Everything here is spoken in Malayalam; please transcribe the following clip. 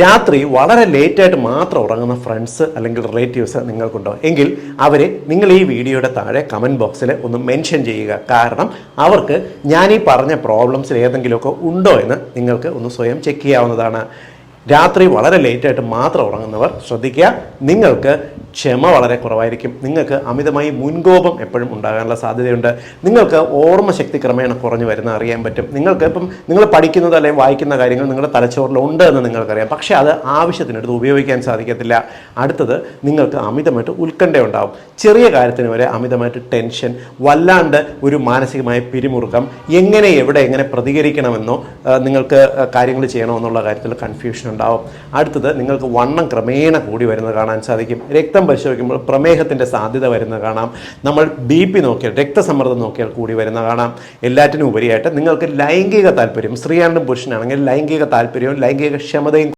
രാത്രി വളരെ ലേറ്റായിട്ട് മാത്രം ഉറങ്ങുന്ന ഫ്രണ്ട്സ് അല്ലെങ്കിൽ റിലേറ്റീവ്സ് നിങ്ങൾക്കുണ്ടോ? എങ്കിൽ അവരെ നിങ്ങൾ ഈ വീഡിയോയുടെ താഴെ കമന്റ് ബോക്സിൽ ഒന്ന് മെൻഷൻ ചെയ്യുക. കാരണം അവർക്ക് ഞാൻ ഈ പറഞ്ഞ പ്രോബ്ലംസിൽ ഏതെങ്കിലുമൊക്കെ ഉണ്ടോ എന്ന് നിങ്ങൾക്ക് ഒന്ന് സ്വയം ചെക്ക് ചെയ്യാവുന്നതാണ്. രാത്രി വളരെ ലേറ്റായിട്ട് മാത്രം ഉറങ്ങുന്നവർ ശ്രദ്ധിക്കുക. നിങ്ങൾക്ക് ക്ഷമ വളരെ കുറവായിരിക്കും. നിങ്ങൾക്ക് അമിതമായി മുൻകോപം എപ്പോഴും ഉണ്ടാകാനുള്ള സാധ്യതയുണ്ട്. നിങ്ങൾക്ക് ഓർമ്മശക്തി ക്രമേണ കുറഞ്ഞു വരുന്ന അറിയാൻ പറ്റും. നിങ്ങൾക്ക് ഇപ്പം നിങ്ങൾ പഠിക്കുന്നത് അല്ലെങ്കിൽ വായിക്കുന്ന കാര്യങ്ങൾ നിങ്ങളുടെ തലച്ചോറിലുണ്ട് എന്ന് നിങ്ങൾക്കറിയാം. പക്ഷേ അത് ആവശ്യത്തിനടുത്ത് ഉപയോഗിക്കാൻ സാധിക്കത്തില്ല. അടുത്തത് നിങ്ങൾക്ക് അമിതമായിട്ട് ഉത്കണ്ഠ ഉണ്ടാവും. ചെറിയ കാര്യത്തിന് വരെ അമിതമായിട്ട് ടെൻഷൻ വല്ലാണ്ട് ഒരു മാനസികമായ പിരിമുറുക്കം എങ്ങനെ എവിടെ എങ്ങനെ പ്രതികരിക്കണമെന്നോ നിങ്ങൾക്ക് കാര്യങ്ങൾ ചെയ്യണമെന്നുള്ള കാര്യത്തിൽ കൺഫ്യൂഷൻ ഉണ്ടാവും. അടുത്തത് നിങ്ങൾക്ക് വണ്ണം ക്രമേണ കൂടി വരുന്നത് കാണാൻ സാധിക്കും. രക്തം പരിശോധിക്കുമ്പോൾ പ്രമേഹത്തിന്റെ സാധ്യത വരുന്നത് കാണാം. നമ്മൾ ബി പി നോക്കിയാൽ രക്തസമ്മർദ്ദം നോക്കിയാൽ കൂടി വരുന്ന കാണാം. എല്ലാറ്റിനും ഉപരിയായിട്ട് നിങ്ങൾക്ക് ലൈംഗിക താല്പര്യം സ്ത്രീയാണെങ്കിലും പുരുഷനാണെങ്കിൽ ലൈംഗിക താല്പര്യവും ലൈംഗിക ക്ഷമതയും